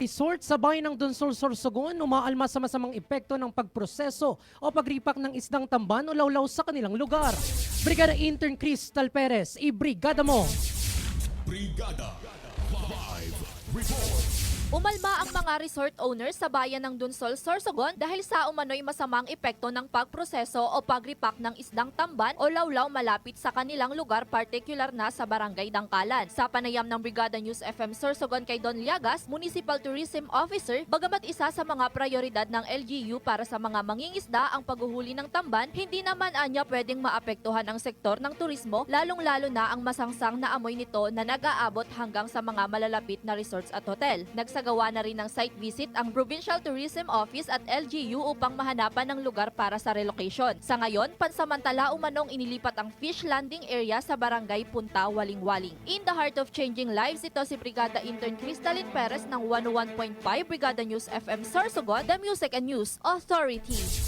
Resort sa bayan ng Donsol, Sorsogon, umaalma sa masamang epekto ng pagproseso o pagripak ng isdang tamban o lawlaw sa kanilang lugar. Brigada Intern Crystal Perez, ibrigada mo! Brigada Live Report. Umalma ang mga resort owners sa bayan ng Dunsol, Sorsogon dahil sa umano'y masamang epekto ng pagproseso o pagripak ng isdang tamban o lawlaw malapit sa kanilang lugar partikular na sa barangay Dangkalan. Sa panayam ng Brigada News FM Sorsogon kay Don Liagas, Municipal Tourism Officer, bagamat isa sa mga prioridad ng LGU para sa mga mangingisda ang paghuhuli ng tamban, hindi naman anya pwedeng maapektuhan ang sektor ng turismo, lalong-lalo na ang masangsang na amoy nito na nag-aabot hanggang sa mga malalapit na resorts at hotel. Nagsagawa na rin ng site visit ang Provincial Tourism Office at LGU upang mahanapan ng lugar para sa relocation. Sa ngayon, pansamantala umanong inilipat ang fish landing area sa barangay Punta Waling-Waling. In the heart of changing lives, ito si Brigada Intern Crystalline Perez ng 101.5 Brigada News FM Sorsogon, The Music and News Authority.